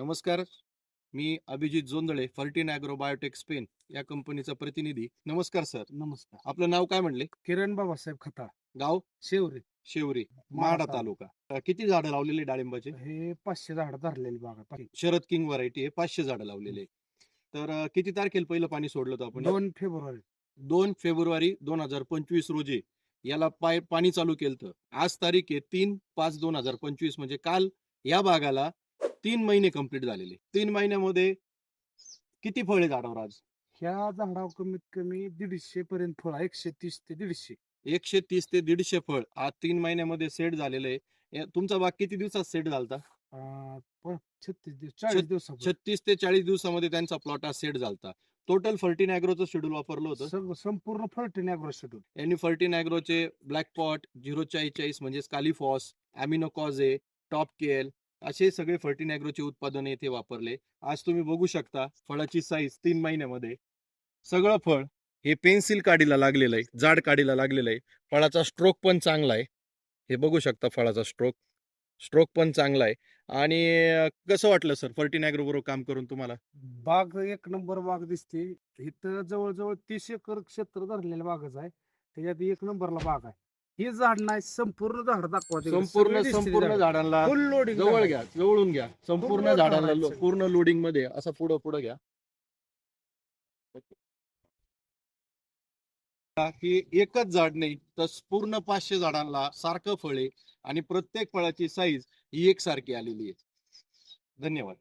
नमस्कार. मी Abhijit Jondhale Fertin agro biotech Spain या कंपनीचा प्रतिनिधी. नमस्कार सर. नमस्कार. आपलं नाव काय म्हणले? किरण बाबासाहेब खताळ. गाव? शेवरे. शेवरी. माडा तालुका. अ, किती झाडं लावलेली डाळिंबाचे? हे पाचशे झाड धरलेली बागा. शरद किंग व्हरायटी हे पाचशे झाडं लावलेले तर अ, किती तारखेला पहिलं पाणी सोडलं होतं आपण? दोन फेब्रुवारी. दोन फेब्रुवारी दोन हजार पंचवीस रोजी. याला पाय पाणी चालू केलं आज तारीख आहे तीन पाच दोन हजार पंचवीस. म्हणजे काल या भागाला तीन महिने कंप्लीट झालेले. तीन महिन्यामध्ये किती फळे झाडावर आज? ह्या झाडावर कमीत कमी दीडशे पर्यंत फळ आहे, एकशे तीस ते दीडशे. एकशे तीस ते दीडशे फळ आज तीन महिन्यामध्ये सेट झालेलं आहे. या- तुमचा बाग किती दिवसात सेट झालता? अं, प- छत्तीस दिवस चाळीस दिवसापर्यंत छत्तीस ते चाळीस दिवसामध्ये त्यांचा प्लॉट हा सेट झालता. टोटल फर्टिन अॅग्रोचं शेड्यूल वापरलं होतं. संपूर्ण फळटीन अॅग्रो शेड्यूल यांनी फर्टिन अॅग्रोचे ब्लॅक पॉट झिरो चाळीस म्हणजे स्कालिफॉस अॅमिनोकॉझे टॉप केल असे सगळे फर्टिन उत्पादन येथे वापरले. आज तुम्ही बघू शकता फळाची साईज तीन महिन्यामध्ये. सगळं फळ हे पेन्सिल काडीला लागलेलं आहे जाड काडीला लागलेलं आहे. फळाचा स्ट्रोक पण चांगला आहे. हे बघू शकता फळाचा स्ट्रोक स्ट्रोक पण चांगला आहे. आणि कसं वाटलं सर फर्टिनॅग्रो बरोबर काम करून तुम्हाला? बाग एक नंबर बाग दिसते. इथं जवळजवळ तीस एकर क्षेत्र धरलेल्या बागच आहे. त्याच्यात एक नंबरला बाग आहे. हे झाड नाही संपूर्ण झाड दाखवा तिकडे. संपूर्ण सगळी दिसते संपूर्ण झाडं. झाडांना Full loading जवळ. घ्या जवळून घ्या संपूर्ण पूर्ण झाडांना झाडांचं. पूर्ण लोडिंगमध्ये असं पुढं पुढं घ्या की एकच झाड नाही तर पूर्ण पाचशे झाडांना सारखं फळे आणि प्रत्येक फळाची साईज ही एकसारखी आलेली आहे धन्यवाद